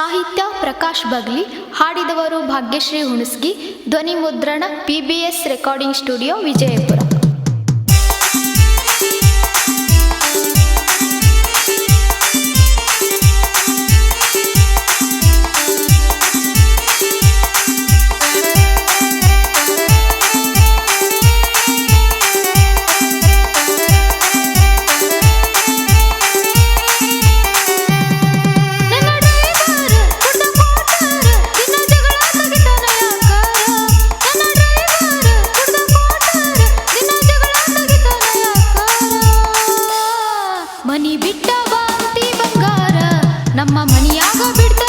ಸಾಹಿತ್ಯ ಪ್ರಕಾಶ್ ಬಗ್ಲಿ ಹಾಡಿದವರು ಭಾಗ್ಯಶ್ರೀ ಹುಣಸ್ಗಿ ಧ್ವನಿ ಮುದ್ರಣ P B S recording studio Vijayapura. ಮನಿ ಬಿಟ್ಟ ಬಂಗಾರ ನಮ್ಮ ಮನಿಯಾಗ ಬಿಡ್ತ